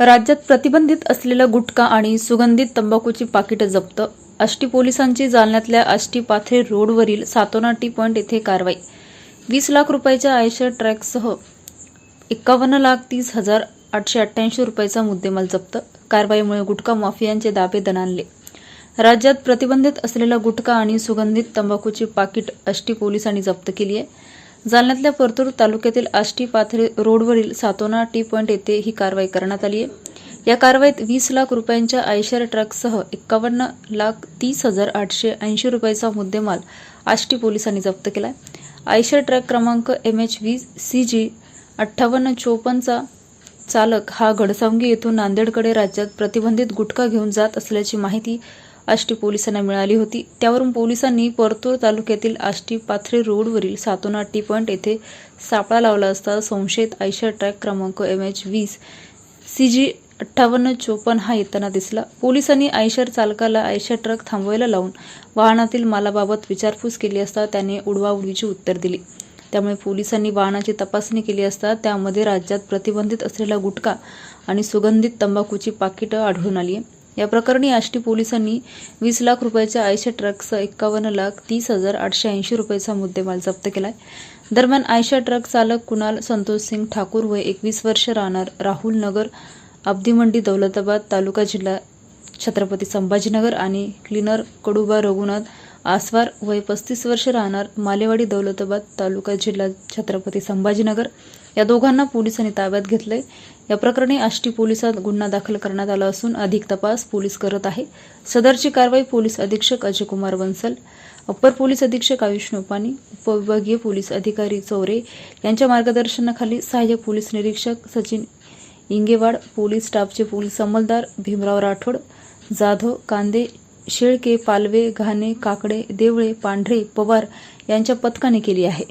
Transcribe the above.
राज्यात प्रतिबंधित असलेला गुटखा आणि सुगंधित तंबाखूची पाकिटं जप्त. आष्टी पोलिसांची जालन्यातल्या आष्टी पाथरे रोडवरील सातोना टी पॉईंट येथे कारवाई. वीस लाख रुपयाच्या आयशर ट्रॅकसह एकावन्न लाख तीस हजार आठशे अठ्ठ्याऐंशी रुपयाचा मुद्देमाल जप्त. कारवाईमुळे गुटखा माफियांचे दाबे दणाणले. राज्यात प्रतिबंधित असलेला गुटखा आणि सुगंधित तंबाखूची पाकिट आष्टी पोलिसांनी जप्त केली आहे. जालन्यातल्या परतूर तालुक्यातील आष्टी पाथरी रोडवरील सातोना टी पॉईंट येथे ही कारवाई करण्यात आली आहे. या कारवाईत वीस लाख रुपयांच्या आयशर ट्रकसह एक्कावन्न लाख तीस हजार आठशे ऐंशी रुपयाचा मुद्देमाल आष्टी पोलिसांनी जप्त केला आहे आयशर ट्रक क्रमांक M H V C G अठ्ठावन्न चोपन्नचा चालक हा घडसावंगी येथून नांदेडकडे राज्यात प्रतिबंधित गुटखा घेऊन जात असल्याची माहिती आष्टी पोलिसांना मिळाली होती. त्यावरून पोलिसांनी परतूर तालुक्यातील आष्टी पाथरी रोडवरील सातोना टी पॉईंट येथे सापळा लावला असता संशयित आयशर ट्रॅक क्रमांक एम एच वीस सी जी अठ्ठावन्न चोपन्न हा येताना दिसला. पोलिसांनी आयशर चालकाला आयशर ट्रक थांबवायला लावून वाहनातील मालाबाबत विचारपूस केली असता त्याने उडवाउडवीची उत्तर दिली. त्यामुळे पोलिसांनी वाहनाची तपासणी केली असता त्यामध्ये राज्यात प्रतिबंधित असलेला गुटखा आणि सुगंधित तंबाखूची पाकिटं आढळून आली. या प्रकरणी आष्टी पोलिसांनी वीस लाख रुपयाच्या आयशा ट्रकसह एक्कावन्न लाख तीस हजार आठशे ऐंशी रुपयाचा मुद्देमाल जप्त केलाय. दरम्यान आयशा ट्रक चालक कुणाल संतोष सिंग ठाकूर वय एकवीस वर्ष राहणार राहुल नगर अब्दीमंडी दौलताबाद तालुका जिल्हा छत्रपती संभाजीनगर आणि क्लिनर कडुबा रघुनाथ आसवार वय पस्तीस वर्ष राहणार मालेवाडी दौलताबाद तालुका जिल्हा छत्रपती संभाजीनगर. या दोघांना पोलिसांनी ताब्यात घेतलंय. या प्रकरणी आष्टी पोलिसात गुन्हा दाखल करण्यात आला असून अधिक तपास पोलीस करत आहे. सदरची कारवाई पोलीस अधीक्षक अजय कुमार बन्सल अप्पर पोलीस अधीक्षक आयुष नोपानी उपविभागीय पोलीस अधिकारी चौरे यांच्या मार्गदर्शनाखाली सहाय्यक पोलीस निरीक्षक सचिन इंगेवाड पोलीस स्टाफचे पोलीस अंमलदार भीमराव राठोड जाधव कांदे शेळके पालवे घाणे काकडे देवळे पांढरे पवार यांच्या पथकाने केली आहे.